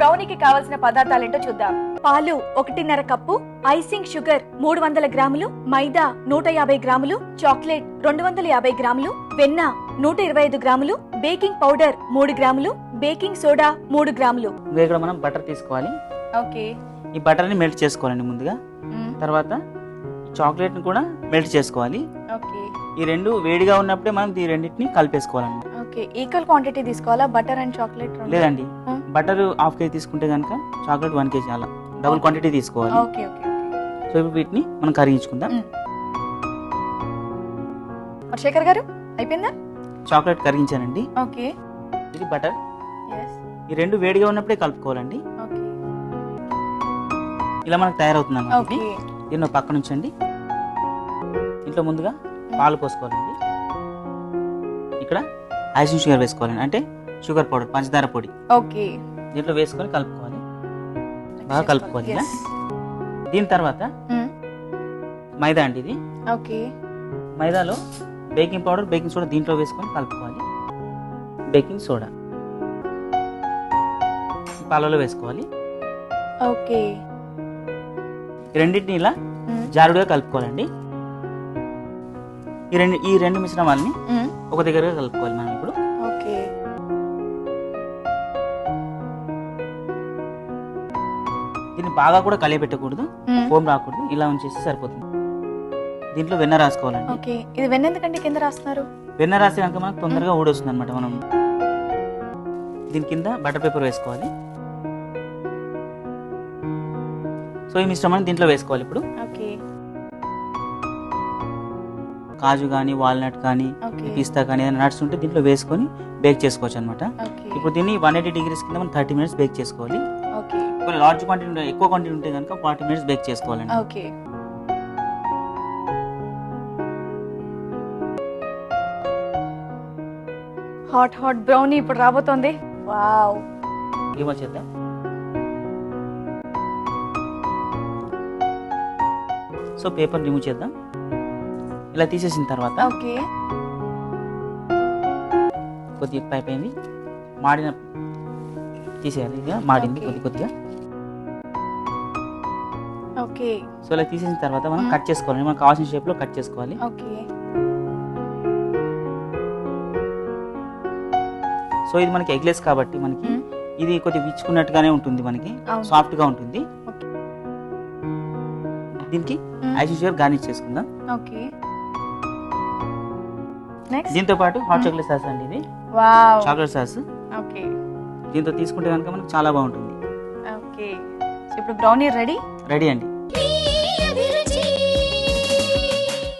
బ్రౌనీకి కావలసిన పదార్థాలు ఏంటో చూద్దాం. పాలు ఒకటిన్నర కప్పు ఐసింగ్ షుగర్ మూడు వందల గ్రాములు మైదా నూట యాభై గ్రాములు చాక్లెట్ రెండు వందల యాభై గ్రాములు వెన్న నూట ఇరవై ఐదు గ్రాములు బేకింగ్ పౌడర్ మూడు గ్రాములు బేకింగ్ సోడా మూడు గ్రాములు. మనం బటర్ తీసుకోవాలి. ఓకే. ఈ బటర్ని మెల్ట్ చేసుకోవాలండి ముందుగా. తర్వాత చాక్లెట్ని కూడా మెల్ట్ చేసుకోవాలి. ఓకే. ఈ రెండు వేడిగా ఉన్నప్పుడే మనం ఈ రెండింటిని కలిపేసుకోవాలండి ఓకే ఈక్వల్ క్వాంటిటీ తీసుకోవాలా? బటర్ అండ్ చాక్లెట్ లేదండి. బటర్ హాఫ్ కేజీ తీసుకుంటే కనుక చాక్లెట్ వన్ కేజీ అలా. డబుల్ క్వాంటిటీ తీసుకోవాలి. Okay okay okay. సో ఇప్పుడు వీటిని మనం కరిగించుకుందాం. శేఖర్ గారు అయిపోయిందా? చాక్లెట్ కరిగించానండి. ఓకే. ఇది బటర్. ఈ రెండు వేడిగా ఉన్నప్పుడే కలుపుకోవాలండి. ఓకే. ఇలా మనకు తయారవుతుంది అన్నమాట దీన్ని పక్కన ఉంచండి ఇంట్లో ముందుగా పాలు పోసుకోవాలండి. ఇక్కడ ఐసింగ్ షుగర్ వేసుకోవాలండి అంటే షుగర్ పౌడర్ పంచదార పొడి. ఓకే. దీంట్లో వేసుకొని కలుపుకోవాలి. బాగా కలుపుకోవాలి. దీని తర్వాత మ్. మైదా అండి ఇది. ఓకే. మైదాలో బేకింగ్ పౌడర్ బేకింగ్ సోడా దీంట్లో వేసుకొని కలుపుకోవాలి. Baking soda. పాలలో వేసుకోవాలి. ఓకే. రెండింటిని ఇలా మ్. జారుడుగా కలుపుకోవాలండి. ఈ రెండు ఈ రెండు మిశ్రమాలని మ్. ఒక దగ్గరగా కలుపుకోవాలి మనం ఇప్పుడు. ఓకే. దీన్ని బాగా కూడా కలియబెట్టకూడదు. ఫోమ్ రాకూడదు ఇలా ఉంచేస్తే సరిపోతుంది. దీంట్లో వెన్న రాసుకోవాలండి. ఓకే. ఇది వెన్న ఎందుకంటే కింద రాస్తున్నారు? వెన్న రాస్తే కనుక మనకు తొందరగా ఊడొస్తుంది అనమాట మనం. దీని కింద బటర్ పేపర్ వేసుకోవాలి. సో ఈ మిశ్రమాన్ని దీంట్లో వేసుకోవాలి ఇప్పుడు. ఓకే. కాజు కానీ వాల్నట్ కానీ పిస్తా కానీ ఏదైనా నట్స్ ఉంటే దీంట్లో వేసుకొని బేక్ చేసుకోవచ్చు అనమాట ఇప్పుడు దీన్ని వన్ ఎయిటీ డిగ్రీస్ కింద మనం థర్టీ మినిట్స్ బేక్ చేసుకోవాలి. లార్జ్ క్వాంటిటీ ఎక్కువ క్వాంటిటీ ఉంటే కనుక ఫార్టీ మినిట్స్ బేక్ చేసుకోవాలండి. ఓకే. హాట్ హాట్ బ్రౌనీ ఇప్పుడు రాబోతోంది. వావ్ రిమూవ్ చేద్దాం. సో పేపర్ రిమూవ్ చేద్దాం. ఇలా తీసేసిన తర్వాత ఓకే కొద్దిగా పైప్ అయింది మాడిన తీసేయాలి ఇక మాడింది. కొద్ది కొద్దిగా ఓకే సో ఇలా తీసేసిన తర్వాత మనం. కట్ చేసుకోవాలి మనకు కావాల్సిన షేప్లో కట్ చేసుకోవాలి ఓకే సో ఇది మనకి ఎగ్లెస్ కాబట్టి మనకి. ఇది కొద్దిగా విచ్చుకున్నట్టుగానే ఉంటుంది మనకి అవును. సాఫ్ట్గా ఉంటుంది. దీనికి. యాజ్ యూజువల్ గార్నిష్ చేసుకుందాం ఓకే దీంతో పాటు హాట్. చాక్లెట్ సాస్ అండి ఇది. వావ్ చాక్లెట్ సాస్ ఓకే దీంతో తీసుకుంటే కనుక మనకు చాలా బాగుంటుంది. ఓకే ఇప్పుడు బ్రౌనీ రెడీ రెడీ అండి.